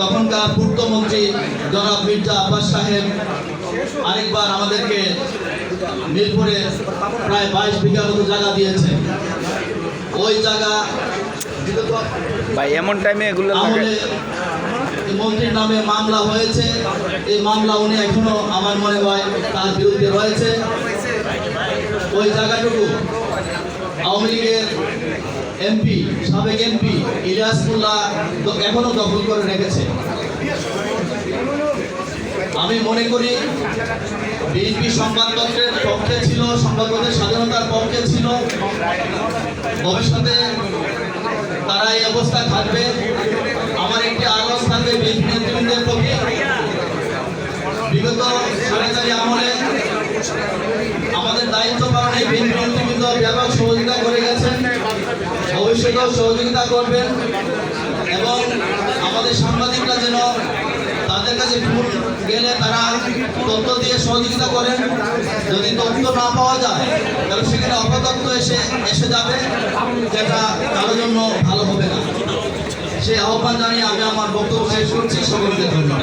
তখনকার পূর্তমন্ত্রী জনাব মির্জা আব্বাস সাহেব আরেকবার আমাদেরকে মিরপুরে প্রায় বাইশ বিঘা মতো জায়গা দিয়েছে। ওই জায়গা ভাই এমন টাইমে এগুলো মন্ত্রীর নামে মামলা হয়েছে। এই মামলা উনি এখনও আমার মনে হয় তার বিরুদ্ধে রয়েছে। ওই জায়গাটুকু আওয়ামী লীগের এমপি, সাবেক এমপি ইলিয়াসুল্লাহ এখনও দখল করে রেখেছে। আমি মনে করি বিএনপি সংবাদপত্রের পক্ষে ছিল, সংবাদপত্রের স্বাধীনতার পক্ষে ছিল। ভবিষ্যতে তারা এই অবস্থায় থাকবে। আমার একটি আগ্রহ থাকবে বিএনপি নেতৃবৃন্দের প্রতি। বিগত সরকারি আমলে ভবিষ্যতেও সহযোগিতা করবেন এবং আমাদের সাংবাদিকরা যেন তাদের কাছে ভুল গেলে তারা তথ্য দিয়ে সহযোগিতা করেন। যদি তথ্য না পাওয়া যায়, তাহলে সেখানে অপতথ্য এসে এসে যাবে, যেটা কারোর জন্য ভালো হবে না। সেই আহ্বান জানিয়ে আমি আমার বক্তব্য শেষ করছি। সকলকে ধন্যবাদ।